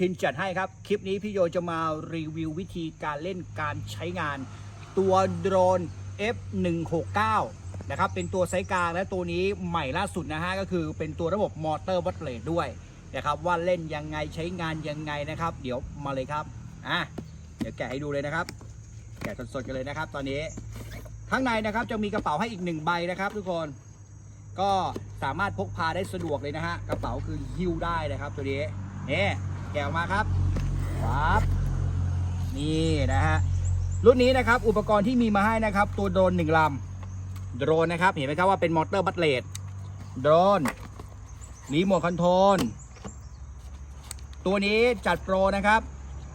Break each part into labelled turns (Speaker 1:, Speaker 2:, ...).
Speaker 1: ทินจัดให้ครับ คลิปนี้พี่โยจะมารีวิววิธีการเล่นการใช้งาน ตัวโดรน F169 นะครับ เป็นตัวไซส์กลางและตัวนี้ใหม่ล่าสุดนะฮะ ก็คือเป็นตัวระบบมอเตอร์วัดเลทด้วยนะครับ ว่าเล่นยังไงใช้งานยังไงนะครับ เดี๋ยวมาเลยครับ อะ เดี๋ยวแกะให้ดูเลยนะครับ แกะสดๆกันเลยนะครับ ตอนนี้ ข้างในนะครับจะมีกระเป๋าให้อีกหนึ่งใบนะครับ ทุกคน ก็สามารถพกพาได้สะดวกเลยนะฮะ กระเป๋าคือหิ้วได้นะครับ ตัวนี้เนี่ย แกะออกมาครับปั๊บนี่นะฮะรุ่นนี้นะครับอุปกรณ์ที่มีมาให้นะครับ ตัวโดรนหนึ่งลำโดรนนะครับ เห็นไหมครับว่าเป็นมอเตอร์บัตเลดโดรนรีโมทคอนโทรลตัวนี้จัดโปรนะครับ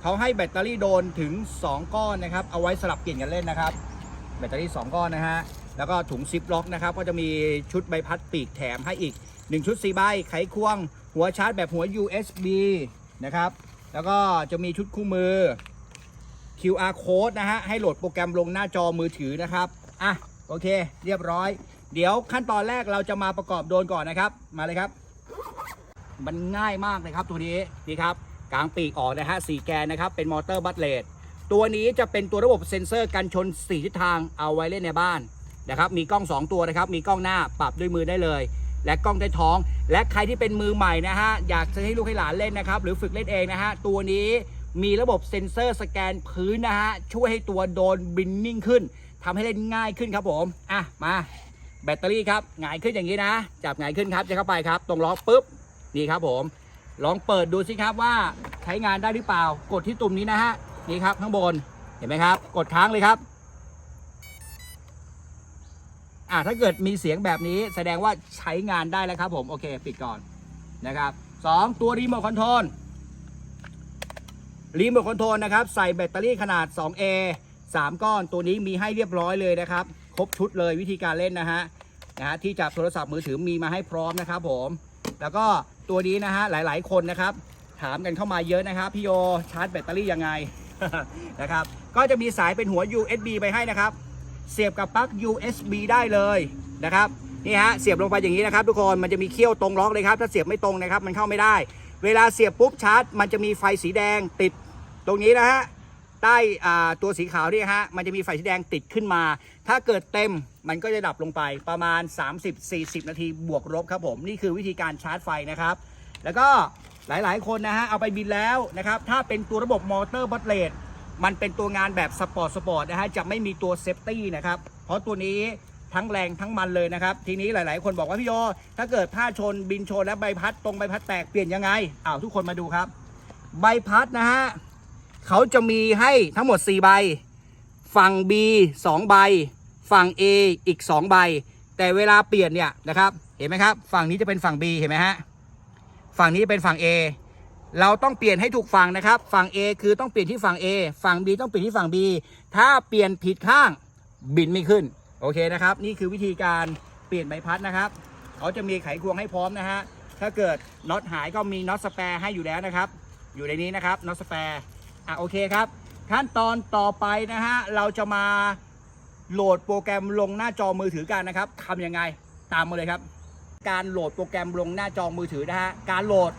Speaker 1: เขาให้แบตเตอรี่โดรนถึง 2 ก้อนนะครับ เอาไว้สลับเปลี่ยนกันเล่นนะครับ แบตเตอรี่ 2 ก้อนนะฮะ แล้วก็ถุงซิปล็อกนะครับ ก็จะมีชุดใบพัดปีกแถมให้อีก 1 ชุด4ใบไขควง หัวชาร์จแบบหัว USB นะครับ แล้วก็จะมีชุดคู่มือ QR code นะฮะ ให้โหลดโปรแกรมลงหน้าจอมือถือนะครับ อะ โอเค เรียบร้อย เดี๋ยวขั้นตอนแรกเราจะมาประกอบโดนก่อนนะครับ มาเลยครับ มันง่ายมากเลยครับตัวนี้ นี่ครับ กลางปีกออกนะฮะ สี่แกนนะครับ เป็นมอเตอร์บัตเลดตัวนี้จะเป็นตัวระบบเซ็นเซอร์กันชน 4 ทิศทางเอาไว้เล่นในบ้านนะครับ มีกล้อง 2 ตัวนะครับ มีกล้องหน้าปรับด้วยมือได้เลย และกล้องใต้ท้อง และใครที่เป็นมือใหม่นะฮะอยากจะให้ลูกให้หลานเล่นนะครับ หรือฝึกเล่นเองนะฮะตัวนี้มีระบบเซ็นเซอร์สแกนพื้นนะฮะช่วยให้ตัวโดนบินนิ่งขึ้นทำให้เล่นง่ายขึ้นครับผมอะมาแบตเตอรี่ครับหงายขึ้นอย่างนี้นะ จับหงายขึ้นครับจะเข้าไปครับ ตรงล็อกปุ๊บนี่ครับผม ลองเปิดดูสิครับว่าใช้งานได้หรือเปล่า กดที่ตุ่มนี้นะฮะนี่ครับข้างบนเห็นไหมครับ กดค้างเลยครับ อ่าถ้าเกิดมีเสียงแบบนี้แสดงว่าใช้งานได้แล้วครับผม โอเค ปิดก่อนนะครับสองตัวรีโมทคอนโทรลรีโมทคอนโทรลนะครับ ใส่แบตเตอรี่ขนาด 2A 3 ก้อนตัวนี้มีให้เรียบร้อยเลยนะครับ ครบชุดเลยวิธีการเล่นนะฮะนะฮะที่จับโทรศัพท์มือถือมีมาให้พร้อมนะครับผม แล้วก็ตัวนี้นะฮะหลาย ๆ คนนะครับ ถามกันเข้ามาเยอะนะครับพี่โยชาร์จแบตเตอรี่ยังไงนะครับ ก็จะมีสายเป็นหัว USB ไปให้นะครับ เสียบกับปลั๊ก USB ได้เลยนะครับนี่ฮะเสียบลงไปอย่างนี้นะครับ ทุกคนมันจะมีเขี้ยวตรงล็อกเลยครับถ้าเสียบไม่ตรงนะครับมันเข้าไม่ได้ เวลาเสียบปุ๊บชาร์จ มันจะมีไฟสีแดงติดตรงนี้นะฮะใต้ตัวสีขาวนี่ฮะมันจะมีไฟสีแดงติดขึ้นมา ถ้าเกิดเต็มมันก็จะดับลงไปประมาณ 30-40 นาทีบวกลบครับผมนี่คือวิธีการชาร์จไฟนะครับ แล้วก็หลายๆ คนนะฮะเอาไปบินแล้วนะครับถ้าเป็นตัวระบบมอเตอร์บัตเลด มันเป็นตัวงานแบบสปอร์ตสปอร์ตนะฮะจะไม่มีตัวเซฟตี้นะครับเพราะตัวนี้ทั้งแรงทั้งมันเลยนะครับ ทีนี้หลาย ๆ คนบอกว่าพี่โยถ้าเกิดผ้าชนบินชนและใบพัดตรงใบพัดแตกเปลี่ยนยังไงอ้าวทุกคนมาดูครับ ใบพัดนะฮะเขาจะมีให้ทั้งหมด 4 ใบ ฝั่ง B 2 ใบ ฝั่ง A อีก 2 ใบ แต่เวลาเปลี่ยนเนี่ยนะครับ เห็นไหมครับ ฝั่งนี้จะเป็นฝั่ง B เห็นไหมฮะ ฝั่งนี้เป็นฝั่ง A เราต้องเปลี่ยนให้ถูกฝั่งนะครับ ฝั่ง A คือต้องเปลี่ยนที่ฝั่ง A ฝั่ง B ต้องเปลี่ยนที่ฝั่ง B ถ้าเปลี่ยนผิดข้างบินไม่ขึ้น โอเคนะครับ นี่คือวิธีการเปลี่ยนใบพัดนะครับ เขาจะมีไขควงให้พร้อมนะฮะ ถ้าเกิดน็อตหายก็มีน็อตสแปร์ให้อยู่แล้วนะครับ อยู่ในนี้นะครับน็อตสแปร์อะโอเคครับ ขั้นตอนต่อไปนะฮะ เราจะมาโหลดโปรแกรมลงหน้าจอมือถือกันนะครับทำยังไงตามมาเลยครับ การโหลดโปรแกรมลงหน้าจอมือถือนะฮะ การโหลด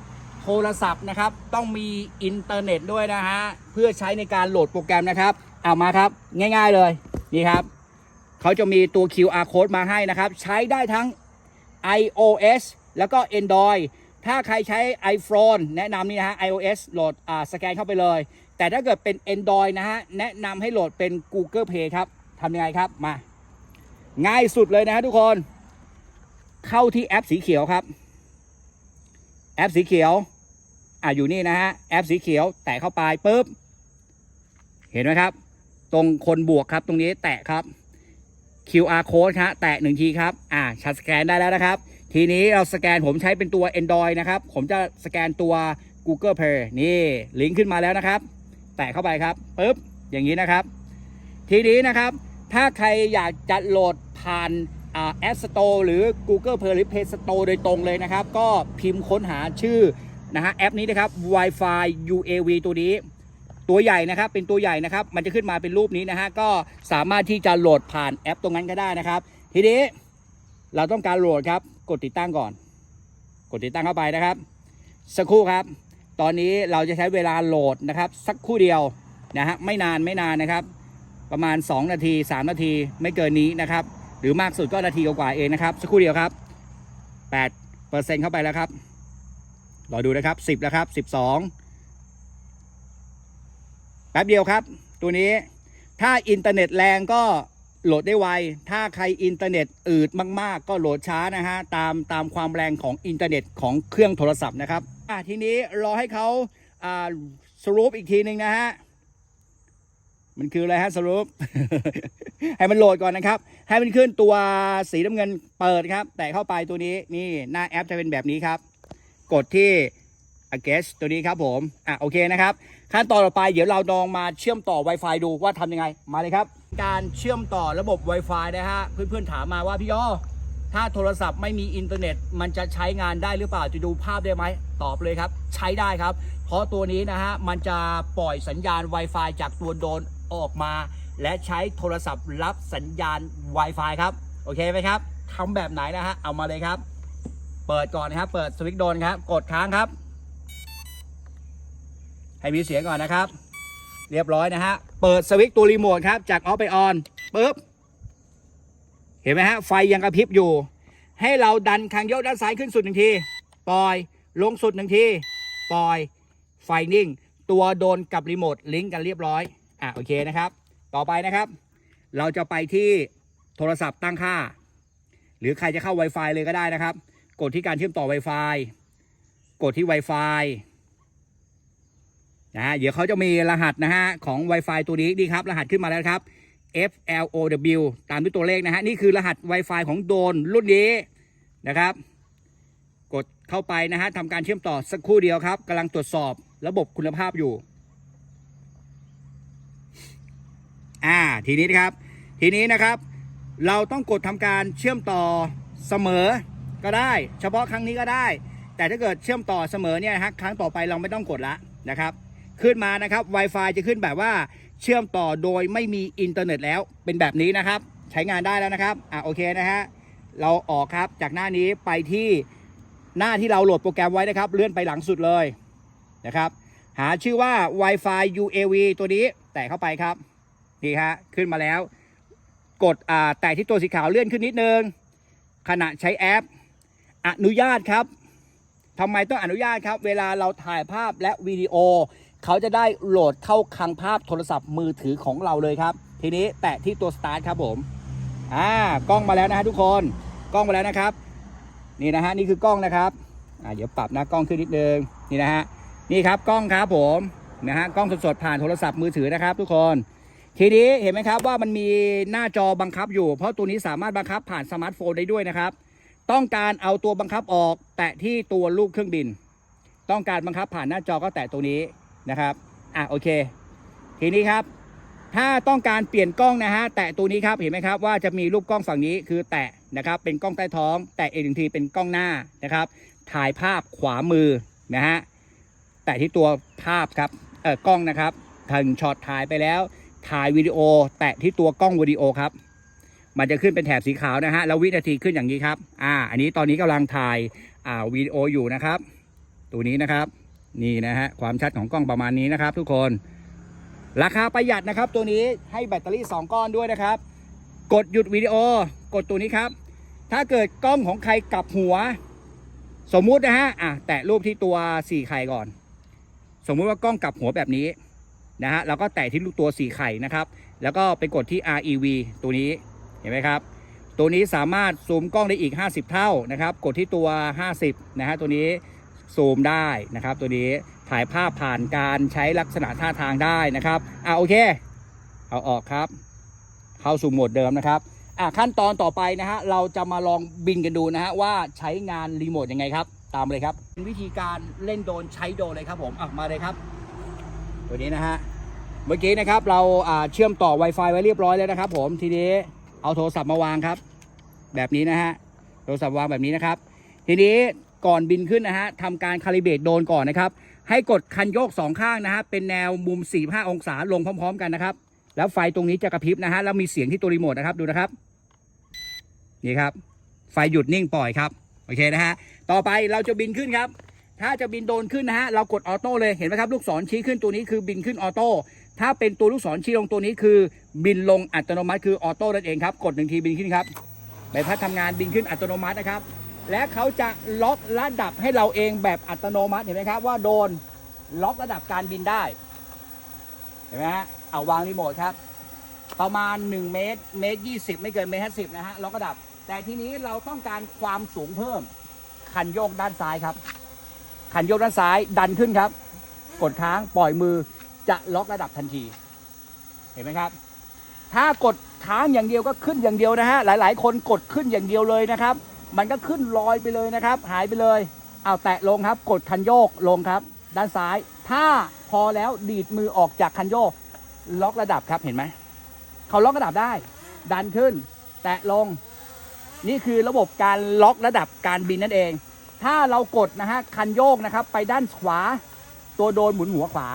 Speaker 1: ทรศัพท์นะครับ ต้องมีอินเทอร์เน็ตด้วยนะฮะ เพื่อใช้ในการโหลดโปรแกรมนะครับ เอามาครับ ง่ายๆเลย นี่ครับ เขาจะมีตัว QR code มาให้นะครับ ใช้ได้ทั้ง iOS แล้วก็ Android ถ้าใครใช้ iPhone แนะนำนี่นะฮะ iOS โหลดอ่าสแกนเข้าไปเลย แต่ถ้าเกิดเป็น Android นะฮะ แนะนำให้โหลดเป็น Google Play ครับทำยังไงครับมา ง่ายสุดเลยนะฮะทุกคน เข้าที่แอปสีเขียวครับ แอปสีเขียว อะอยู่นี่นะฮะแอปสีเขียว แตะเข้าไปปุ๊บ เห็นไหมครับ ตรงคนบวกครับตรงนี้แตะครับ QR code ครับแตะหนึ่งทีครับ อ่าชัดสแกนได้แล้วนะครับ ทีนี้เราสแกนผมใช้เป็นตัว Android นะครับ ผมจะสแกนตัว Google Play นี่ลิงก์ขึ้นมาแล้วนะครับ แตะเข้าไปครับปุ๊บอย่างนี้นะครับ ทีนี้นะครับ ถ้าใครอยากจะโหลดผ่านอ่า App Store หรือ Google Play หรือ Play Store โดยตรงเลยนะครับ ก็พิมพ์ค้นหาชื่อ นะฮะแอปนี้นะครับ Wi-Fi UAV ตัวนี้ ตัวใหญ่นะครับเป็นตัวใหญ่นะครับ มันจะขึ้นมาเป็นรูปนี้นะฮะก็สามารถที่จะโหลดผ่านแอปตรงนั้นก็ได้นะครับ ทีนี้เราต้องการโหลดครับกดติดตั้งก่อน กดติดตั้งเข้าไปนะครับ สักครู่ครับ ตอนนี้เราจะใช้เวลาโหลดนะครับ สักครู่เดียวนะฮะไม่นานไม่นานนะครับ ประมาณ 2 นาที 3 นาทีไม่เกินนี้นะครับ หรือมากสุดก็นาทีกว่าๆเองนะครับ สักครู่เดียวครับ8เปอร์เซ็นต์เข้าไปแล้วครับ รอดูนะครับ10แล้วครับ12แป๊บเดียวครับ ตัวนี้ถ้าอินเทอร์เน็ตแรงก็โหลดได้ไว ถ้าใครอินเทอร์เน็ตอืดมาก ๆ ก็โหลดช้านะฮะ ตามตามความแรงของอินเทอร์เน็ตของเครื่องโทรศัพท์นะครับ อะทีนี้รอให้เขาอ่าสรุปอีกทีหนึ่งนะฮะ มันคืออะไรฮะสรุป ให้มันโหลดก่อนนะครับ ให้มันขึ้นตัวสีน้ำเงินเปิดครับ แต่เข้าไปตัวนี้นี่หน้าแอปจะเป็นแบบนี้ครับ กดที่ a g u e s ตัวนี้ครับผม อะโอเคนะครับ ขั้นตอนต่อไปเดี๋ยวเราลองมาเชื่อมต่อ Wi-Fi ดูว่าทำยังไง มาเลยครับ การเชื่อมต่อระบบ Wi-Fi นะฮะ เพื่อนๆถามมาว่าพี่ยอถ้าโทรศัพท์ไม่มีอินเทอร์เน็ต มันจะใช้งานได้หรือเปล่า จะดูภาพได้ไหม ตอบเลยครับ ใช้ได้ครับ เพราะตัวนี้นะฮะ มันจะปล่อยสัญญาณ Wi-Fi จากตัวโดรนออกมา และใช้โทรศัพท์รับสัญญาณ Wi-Fi ครับ โอเคไหมครับทำแบบไหนนะฮะ เอามาเลยครับ เปิดก่อนนะครับ เปิดสวิตช์โดนครับ กดค้างครับ ให้มีเสียงก่อนนะครับ เรียบร้อยนะฮะ เปิดสวิตช์ตัวรีโมทครับ จากออฟไปออนปุ๊บ เห็นไหมฮะ ไฟยังกระพริบอยู่ ให้เราดันคางยกด้านซ้ายขึ้นสุดหนึ่งที ปล่อย ลงสุดหนึ่งที ปล่อย ไฟนิ่ง ตัวโดนกับรีโมทลิงก์กันเรียบร้อย อะโอเคนะครับ ต่อไปนะครับ เราจะไปที่โทรศัพท์ตั้งค่า หรือใครจะเข้า Wi-Fi เลยก็ได้นะครับ กดที่การเชื่อมต่อ Wi-Fi กดที่ Wi-Fi นะฮะเดี๋ยวเขาจะมีรหัสนะฮะของ Wi-Fi ตัวนี้ดีครับ รหัสขึ้นมาแล้วครับ FLOW ตามด้วยตัวเลขนะฮะนี่คือรหัส Wi-Fi ของโดนรุ่นนี้นะครับ กดเข้าไปนะฮะทำการเชื่อมต่อสักครู่เดียวครับกำลังตรวจสอบระบบคุณภาพอยู่ อ่าทีนี้นะครับ ทีนี้นะครับ เราต้องกดทำการเชื่อมต่อเสมอ ก็ได้ เฉพาะครั้งนี้ก็ได้ แต่ถ้าเกิดเชื่อมต่อเสมอเนี่ยนะฮะครั้งต่อไปเราไม่ต้องกดละนะครับ ขึ้นมานะครับ Wi-Fi จะขึ้นแบบว่าเชื่อมต่อโดยไม่มีอินเทอร์เน็ตแล้วเป็นแบบนี้นะครับ ใช้งานได้แล้วนะครับอะโอเคนะฮะเราออกครับจากหน้านี้ไปที่หน้าที่เราโหลดโปรแกรมไว้นะครับ เลื่อนไปหลังสุดเลยนะครับ หาชื่อว่า Wi-Fi UAV ตัวนี้ แตะเข้าไปครับนี่ฮะขึ้นมาแล้ว กดอ่าแตะที่ตัวสีขาวเลื่อนขึ้นนิดนึงขณะใช้แอป อนุญาตครับทำไมต้องอนุญาตครับ เวลาเราถ่ายภาพและวิดีโอ เขาจะได้โหลดเข้าคลังภาพโทรศัพท์มือถือของเราเลยครับ ทีนี้แตะที่ตัวสตาร์ทครับผมอ่ากล้องมาแล้วนะฮะทุกคนกล้องมาแล้วนะครับ นี่นะฮะนี่คือกล้องนะครับอ่าเดี๋ยวปรับน้ากล้องขึ้นนิดนึงนี่นะฮะนี่ครับกล้องครับผมนะฮะกล้องสดๆผ่านโทรศัพท์มือถือนะครับ ทุกคนทีนี้เห็นไหมครับว่ามันมีหน้าจอบังคับอยู่ เพราะตัวนี้สามารถบังคับผ่านสมาร์ทโฟนได้ด้วยนะครับ ต้องการเอาตัวบังคับออก แตะที่ตัวลูกเครื่องบิน ต้องการบังคับผ่านหน้าจอก็แตะตัวนี้นะครับอะโอเค ทีนี้ครับ ถ้าต้องการเปลี่ยนกล้องนะฮะแตะตัวนี้ครับเห็นไหมครับว่าจะมีรูปกล้องฝั่งนี้คือแตะนะครับเป็นกล้องใต้ท้อง แตะอีกหนึ่งทีเป็นกล้องหน้านะครับ ถ่ายภาพขวามือนะฮะแตะที่ตัวภาพครับเออกล้องนะครับถึงช็อตถ่ายไปแล้ว ถ่ายวิดีโอ แตะที่ตัวกล้องวิดีโอครับ มันจะขึ้นเป็นแถบสีขาวนะฮะแล้ววินาทีขึ้นอย่างนี้ครับ อ่า อันนี้ตอนนี้กำลังถ่ายอ่าวิดีโออยู่นะครับ ตัวนี้นะครับ นี่นะฮะความชัดของกล้องประมาณนี้นะครับ ทุกคน ราคาประหยัดนะครับ ตัวนี้ให้แบตเตอรี่ 2 ก้อนด้วยนะครับ กดหยุดวิดีโอ กดตัวนี้ครับ ถ้าเกิดกล้องของใครกลับหัว สมมุตินะฮะอะแตะรูปที่ตัวสี่ไข่ก่อน สมมุติว่ากล้องกลับหัวแบบนี้นะฮะเราก็แตะที่ลูกตัวสี่ไข่นะครับ แล้วก็ไปกดที่ REV ตัวนี้ เห็นไหมครับ ตัวนี้สามารถซูมกล้องได้อีก 50 เท่านะครับ กดที่ตัว 50 นะฮะตัวนี้ซูมได้นะครับ ตัวนี้ถ่ายภาพผ่านการใช้ลักษณะท่าทางได้นะครับอ่าโอเค เอาออกครับ เข้าสู่โหมดเดิมนะครับอะขั้นตอนต่อไปนะฮะเราจะมาลองบินกันดูนะฮะว่าใช้งานรีโมทยังไงครับ ตามเลยครับวิธีการเล่นโดนใช้โดนเลยครับผมอะมาเลยครับ ตัวนี้นะฮะเมื่อกี้นะครับเราอ่าเชื่อมต่อ Wi-Fi ไว้เรียบร้อยแล้วนะครับ ผมทีนี้ เอาโทรศัพท์มาวางครับ แบบนี้นะฮะโทรศัพท์วางแบบนี้นะครับ ทีนี้ก่อนบินขึ้นนะฮะทำการคาลิเบตโดนก่อนนะครับ ให้กดคันโยกสองข้างนะฮะเป็นแนวมุม 45 องศาลงพร้อม ๆ กันนะครับ แล้วไฟตรงนี้จะกระพริบนะฮะแล้วมีเสียงที่ตัวรีโมทนะครับดูนะครับนี่ครับ ไฟหยุดนิ่งปล่อยครับโอเคนะฮะต่อไปเราจะบินขึ้นครับ ถ้าจะบินโดนขึ้นนะฮะเรากดออโต้เลยเห็นไหมครับลูกศรชี้ขึ้นตัวนี้คือบินขึ้นออโต้ ถ้าเป็นตัวลูกศรชี้ลงตัวนี้คือ บินลงอัตโนมัติคือออโต้นั่นเองครับ กดหนึ่งทีบินขึ้นครับใบพัดทำงานบินขึ้นอัตโนมัตินะครับ และเขาจะล็อกระดับให้เราเองแบบอัตโนมัติเห็นไหมครับว่าโดนล็อกระดับการบินได้เห็นไหมฮะเอาวางรีโมทครับ ประมาณ 1 เมตรเมตร20ไม่เกินเมตรห้าสิบนะฮะล็อกระดับ แต่ทีนี้เราต้องการความสูงเพิ่ม คันโยกด้านซ้ายครับ คันโยกด้านซ้ายดันขึ้นครับ กดค้างปล่อยมือ จะล็อกระดับทันที เห็นไหมครับ ถ้ากดค้างอย่างเดียวก็ขึ้นอย่างเดียวนะฮะ หลาย ๆ คนกดขึ้นอย่างเดียวเลยนะครับ มันก็ขึ้นลอยไปเลยนะครับ หายไปเลย เอาแตะลงครับ กดคันโยกลงครับ ด้านซ้าย ถ้าพอแล้วดีดมือออกจากคันโยก ล็อกระดับครับเห็นไหม เขาล็อกระดับได้ ดันขึ้น แตะลง นี่คือระบบการล็อกระดับการบินนั่นเอง ถ้าเรากดนะฮะคันโยกนะครับ ไปด้านขวา ตัวโดนหมุนหัวขวา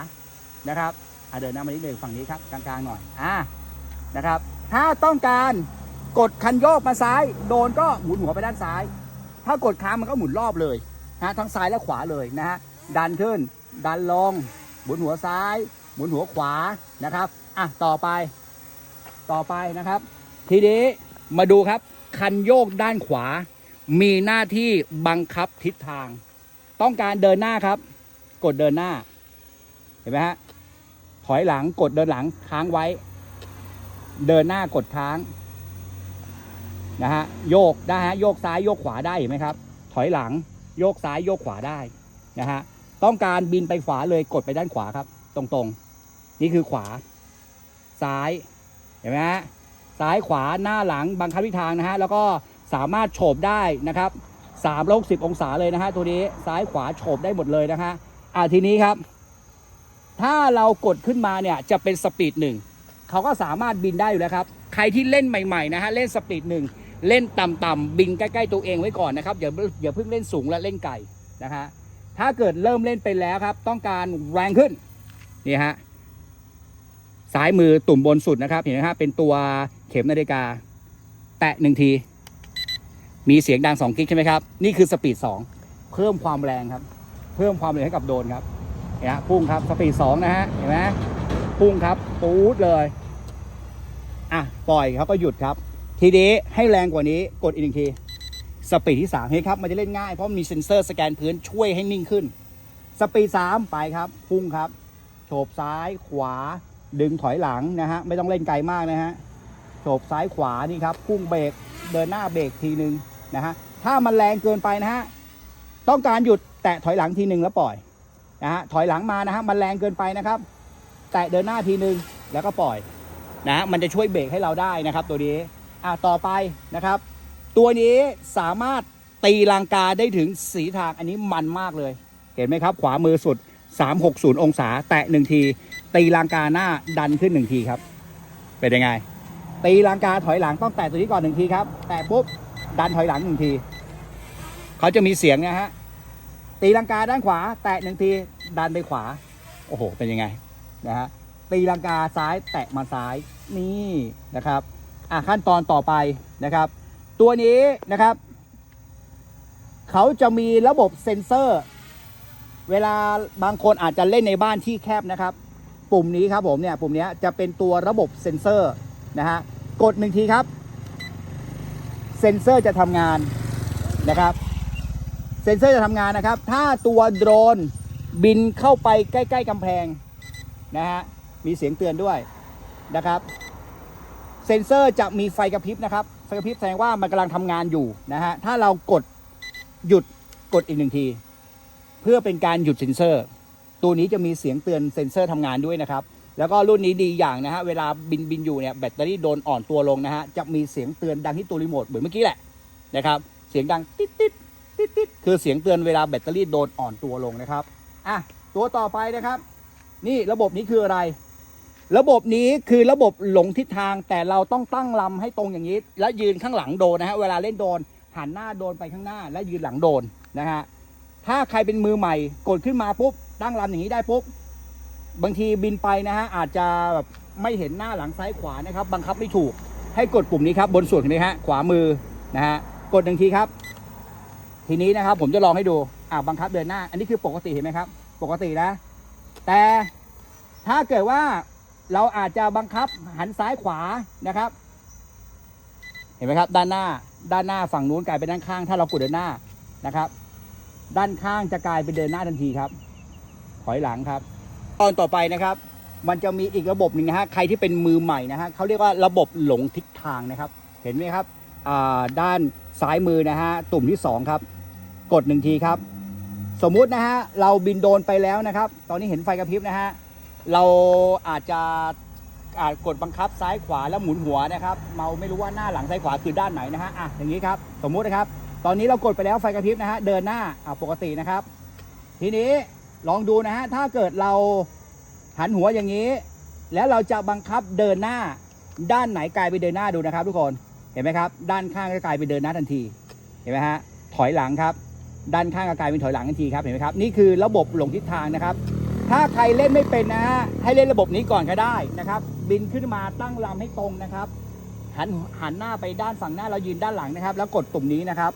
Speaker 1: นะครับอะเดินหน้ามานิดหนึ่งฝั่งนี้ครับกลางๆหน่อยอ่านะครับ ถ้าต้องการกดคันโยกมาซ้าย โดนก็หมุนหัวไปด้านซ้าย ถ้ากดค้างมันก็หมุนรอบเลยนะทั้งซ้ายและขวาเลยนะฮะดันขึ้น ดันลง หมุนหัวซ้าย หมุนหัวขวานะครับอะต่อไป ต่อไปนะครับ ทีนี้มาดูครับ คันโยกด้านขวา มีหน้าที่บังคับทิศทาง ต้องการเดินหน้าครับ กดเดินหน้า เห็นไหมฮะ ถอยหลังกดเดินหลังค้างไว้ เดินหน้ากดค้างนะฮะโยกได้ฮะโยกซ้ายโยกขวาได้เห็นไหมครับ ถอยหลังโยกซ้ายโยกขวาได้นะฮะต้องการบินไปขวาเลยกดไปด้านขวาครับ ตรงๆ นี่คือขวา ซ้ายเห็นไหมฮะซ้ายขวาหน้าหลังบังคับทิศทางนะฮะแล้วก็สามารถโฉบได้นะครับ360องศาเลยนะฮะตัวนี้ซ้ายขวาโฉบได้หมดเลยนะฮะอ่าทีนี้ครับ ถ้าเรากดขึ้นมาเนี่ยจะเป็นสปีดหนึ่งเขาก็สามารถบินได้อยู่แล้วครับ ใครที่เล่นใหม่ๆนะฮะเล่นสปีดหนึ่งเล่นต่ำๆบินใกล้ๆตัวเองไว้ก่อนนะครับอย่าอย่าเพิ่งเล่นสูงและเล่นไกลนะฮะถ้าเกิดเริ่มเล่นไปแล้วครับ ต้องการแรงขึ้นนี่ฮะซ้ายมือตุ่มบนสุดนะครับเห็นไหมครับเป็นตัวเข็มนาฬิกา แตะหนึ่งที มีเสียงดัง2กิ๊กใช่ไหมครับ นี่คือสปีด2เพิ่มความแรงครับ เพิ่มความเร็วให้กับโดนครับ เนไหมฮะพุ่งครับสปีด2นะฮะเห็นไหมพุ่งครับปูดเลยอะปล่อยครับก็หยุดครับ ทีนี้ให้แรงกว่านี้กดอีกหนึ่งทีสปีดที่3เฮ้ยครับมันจะเล่นง่ายเพราะมีเซ็นเซอร์สแกนพื้นช่วยให้นิ่งขึ้น สปีด3ไปครับ พุ่งครับโฉบซ้ายขวา ดึงถอยหลังนะฮะไม่ต้องเล่นไกลมากนะฮะโฉบซ้ายขวานี่ครับพุ่งเบรกเดินหน้าเบรกทีหนึ่งนะฮะถ้ามันแรงเกินไปนะฮะต้องการหยุดแตะถอยหลังทีหนึ่งแล้วปล่อย นะฮะถอยหลังมานะฮะมันแรงเกินไปนะครับ แตะเดินหน้าทีนึงแล้วก็ปล่อยนะฮะมันจะช่วยเบรกให้เราได้นะครับตัวนี้อะต่อไปนะครับ ตัวนี้สามารถตีลังกาได้ถึงสีทางอันนี้มันมากเลย เห็นไหมครับ ขวามือสุด 360 องศา แตะหนึ่งที ตีลังกาหน้าดันขึ้นหนึ่งทีครับ เป็นยังไง ตีลังกาถอยหลังต้องแตะตัวนี้ก่อนหนึ่งทีครับ แตะปุ๊บดันถอยหลังหนึ่งที เขาจะมีเสียงนะฮะ ตีลังกาด้านขวา แตะหนึ่งทีดันไปขวา โอ้โห เป็นยังไงนะฮะตีลังกาซ้ายแตะมาซ้ายนี่นะครับอะขั้นตอนต่อไปนะครับ ตัวนี้นะครับเขาจะมีระบบเซ็นเซอร์ เวลาบางคนอาจจะเล่นในบ้านที่แคบนะครับ ปุ่มนี้ครับผมเนี่ยปุ่มนี้จะเป็นตัวระบบเซ็นเซอร์นะฮะกดหนึ่งทีครับ เซ็นเซอร์จะทำงานนะครับ เซ็นเซอร์จะทำงานนะครับ ถ้าตัวโดรนบินเข้าไปใกล้ ๆกำแพงนะฮะ มีเสียงเตือนด้วยนะครับ เซ็นเซอร์จะมีไฟกระพริบนะครับ ไฟกระพริบแสดงว่ามันกำลังทำงานอยู่นะฮะ ถ้าเรากดหยุดกดอีกหนึ่งที เพื่อเป็นการหยุดเซ็นเซอร์ ตัวนี้จะมีเสียงเตือนเซ็นเซอร์ทำงานด้วยนะครับ แล้วก็รุ่นนี้ดีอย่างนะฮะ เวลาบินบินอยู่เนี่ยแบตเตอรี่โดนอ่อนตัวลงนะฮะ จะมีเสียงเตือนดังที่ตัวรีโมทเหมือนเมื่อกี้แหละนะครับ เสียงดังติ๊ดติ๊ด ติ๊ดติ๊ดคือเสียงเตือนเวลาแบตเตอรี่โดนอ่อนตัวลงนะครับอะตัวต่อไปนะครับ นี่ระบบนี้คืออะไร ระบบนี้คือระบบหลงทิศทางแต่เราต้องตั้งลำให้ตรงอย่างนี้ และยืนข้างหลังโดนนะฮะเวลาเล่นโดนหันหน้าโดนไปข้างหน้า และยืนหลังโดนนะฮะถ้าใครเป็นมือใหม่กดขึ้นมาปุ๊บตั้งลำอย่างนี้ได้ปุ๊บบางทีบินไปนะฮะอาจจะแบบไม่เห็นหน้าหลังซ้ายขวานะครับ บังคับไม่ถูกให้กดปุ่มนี้ครับบนส่วนเห็นไหมฮะขวามือนะฮะกดหนึ่งทีครับ ทีนี้นะครับ ผมจะลองให้ดูอ่าบังคับเดินหน้า อันนี้คือปกติเห็นไหมครับ ปกตินะ แต่ถ้าเกิดว่าเราอาจจะบังคับหันซ้ายขวานะครับ เห็นไหมครับ ด้านหน้า ด้านหน้าฝั่งนู้นกลายเป็นด้านข้าง ถ้าเรากดเดินหน้านะครับ ด้านข้างจะกลายเป็นเดินหน้าทันทีครับ ถอยหลังครับ ตอนต่อไปนะครับมันจะมีอีกระบบหนึ่งนะฮะ ใครที่เป็นมือใหม่นะฮะเขาเรียกว่าระบบหลงทิศทางนะครับ เห็นไหมครับอ่าด้านซ้ายมือนะฮะ ตุ่มที่สองครับ กดหนึ่งทีครับ สมมุตินะฮะเราบินโดนไปแล้วนะครับ ตอนนี้เห็นไฟกระพริบนะฮะเราอาจจะอาจกดบังคับซ้ายขวาแล้วหมุนหัวนะครับเราไม่รู้ว่าหน้าหลังซ้ายขวาคือด้านไหนนะฮะอะอย่างนี้ครับ สมมุตินะครับ ตอนนี้เรากดไปแล้วไฟกระพริบนะฮะเดินหน้าอะปกตินะครับ ทีนี้ลองดูนะฮะถ้าเกิดเราหันหัวอย่างนี้ แล้วเราจะบังคับเดินหน้าด้านไหนกลายไปเดินหน้าดูนะครับ ทุกคนเห็นไหมครับ ด้านข้างก็กลายเป็นเดินหน้าทันที เห็นไหมฮะถอยหลังครับ ด้านข้างก็กลายเป็นถอยหลังทันทีครับเห็นไหมครับนี่คือระบบหลงทิศทางนะครับ ถ้าใครเล่นไม่เป็นนะฮะให้เล่นระบบนี้ก่อนก็ได้นะครับ บินขึ้นมาตั้งลำให้ตรงนะครับ หันหันหน้าไปด้านฝั่งหน้าเรายืนด้านหลังนะครับ แล้วกดตุ่มนี้นะครับ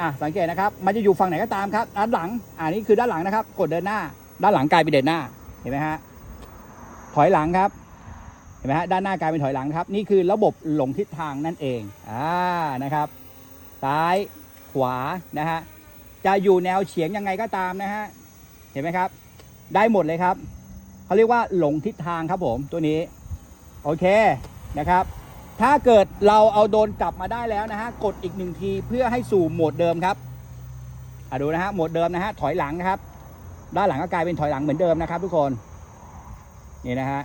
Speaker 1: อะสังเกตนะครับ มันจะอยู่ฝั่งไหนก็ตามครับ ด้านหลังอ่านี่คือด้านหลังนะครับ กดเดินหน้า ด้านหลังกลายเป็นเดินหน้าเห็นไหมฮะถอยหลังครับเห็นไหมฮะด้านหน้ากลายเป็นถอยหลังครับ นี่คือระบบหลงทิศทางนั่นเองอ่านะครับ ซ้ายขวานะฮะ จะอยู่แนวเฉียงยังไงก็ตามนะฮะ เห็นไหมครับ ได้หมดเลยครับ เขาเรียกว่าหลงทิศทางครับผมตัวนี้ โอเคนะครับ ถ้าเกิดเราเอาโดนกลับมาได้แล้วนะฮะ กดอีกหนึ่งทีเพื่อให้สู่โหมดเดิมครับอดูนะฮะ โหมดเดิมนะฮะ ถอยหลังนะครับ ด้านหลังก็กลายเป็นถอยหลังเหมือนเดิมนะครับ ทุกคน นี่นะฮะ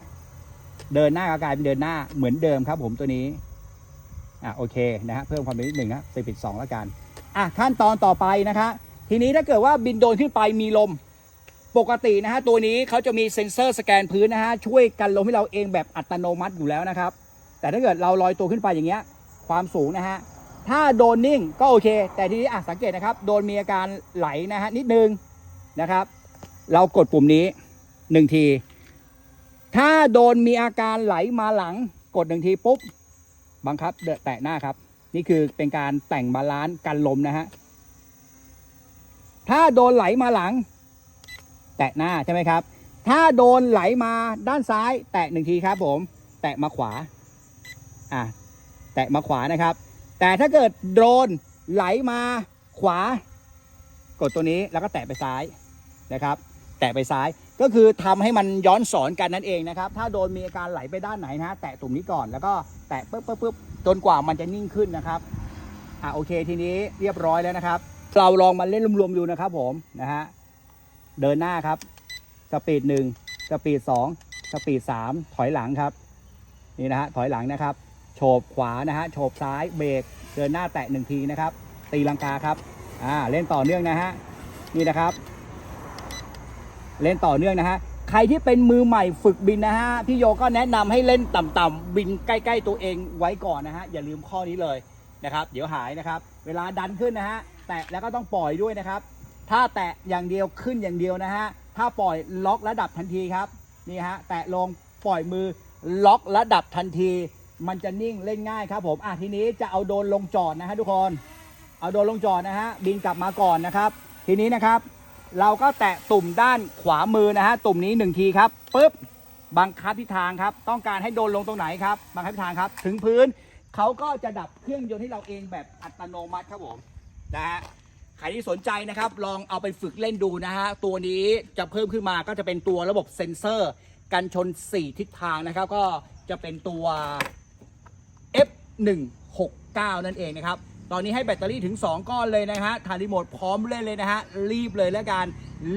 Speaker 1: เดินหน้าก็กลายเป็นเดินหน้าเหมือนเดิมครับ ผมตัวนี้ อะโอเคนะฮะ เพิ่มความเร็วนิดหนึ่งนะไปปิดสองแล้วกัน อะขั้นตอนต่อไปนะคะ ทีนี้ถ้าเกิดว่าบินโดนขึ้นไปมีลมปกตินะฮะตัวนี้เขาจะมีเซ็นเซอร์สแกนพื้นนะฮะช่วยกันลมให้เราเองแบบอัตโนมัติอยู่แล้วนะครับ แต่ถ้าเกิดเราลอยตัวขึ้นไปอย่างเงี้ยความสูงนะฮะถ้าโดนนิ่งก็โอเค แต่ทีนี้อะสังเกตนะครับ โดนมีอาการไหลนะฮะนิดนึงนะครับ เรากดปุ่มนี้หนึ่งที ถ้าโดนมีอาการไหลมาหลังกดหนึ่งทีปุ๊บบังคับแตะหน้าครับ นี่คือเป็นการแต่งบาลานซ์กันลมนะฮะ ถ้าโดนไหลมาหลัง แตะหน้าใช่ไหมครับ ถ้าโดนไหลมาด้านซ้าย แตะหนึ่งทีครับผม แตะมาขวา อะ แตะมาขวานะครับ แต่ถ้าเกิดโดนไหลมาขวา กดตัวนี้แล้วก็แตะไปซ้ายนะครับ แตะไปซ้ายก็คือทำให้มันย้อนสอนกันนั่นเองนะครับ ถ้าโดนมีอาการไหลไปด้านไหนนะแตะตุ่มนี้ก่อนแล้วก็แตะปุ๊บปุ๊บปุ๊บจนกว่ามันจะนิ่งขึ้นนะครับ อะโอเคทีนี้เรียบร้อยแล้วนะครับ เราลองมาเล่นรวมๆดูนะครับผมนะฮะเดินหน้าครับ สปีดหนึ่งสปีดสองสปีดสามถอยหลังครับ นี่นะฮะถอยหลังนะครับ โฉบขวานะฮะโฉบซ้ายเบรกเดินหน้าแตะหนึ่งทีนะครับ ตีลังกาครับอ่าเล่นต่อเนื่องนะฮะนี่นะครับ เล่นต่อเนื่องนะฮะใครที่เป็นมือใหม่ฝึกบินนะฮะพี่โยก็แนะนำให้เล่นต่ำๆบินใกล้ ๆ ตัวเองไว้ก่อนนะฮะอย่าลืมข้อนี้เลยนะครับ เดี๋ยวหายนะครับ เวลาดันขึ้นนะฮะ แตะแล้วก็ต้องปล่อยด้วยนะครับ ถ้าแตะอย่างเดียวขึ้นอย่างเดียวนะฮะ ถ้าปล่อยล็อกระดับทันทีครับ นี่ฮะ แตะลงปล่อยมือล็อกระดับทันที มันจะนิ่งเล่นง่ายครับผม อะทีนี้จะเอาโดนลงจอดนะฮะทุกคน เอาโดนลงจอดนะฮะ บินกลับมาก่อนนะครับ ทีนี้นะครับ เราก็แตะตุ่มด้านขวามือนะฮะ ตุ่มนี้หนึ่งทีครับปุ๊บ บังคับทิศทางครับ ต้องการให้โดนลงตรงไหนครับ บังคับทิศทางครับ ถึงพื้นเขาก็จะดับเครื่องยนต์ให้เราเองแบบอัตโนมัติครับผม นะฮะใครที่สนใจนะครับ ลองเอาไปฝึกเล่นดูนะฮะ ตัวนี้จะเพิ่มขึ้นมาก็จะเป็นตัวระบบเซ็นเซอร์ กันชน 4 ทิศทางนะครับ ก็จะเป็นตัว F169 นั่นเองนะครับ ตอนนี้ให้แบตเตอรี่ถึง 2 ก้อนเลยนะฮะทานรีโมทพร้อมเล่นเลยนะฮะ รีบเลยแล้วกัน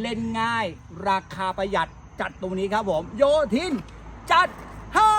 Speaker 1: เล่นง่าย ราคาประหยัดจัดตรงนี้ครับผม โยทิน จัดให้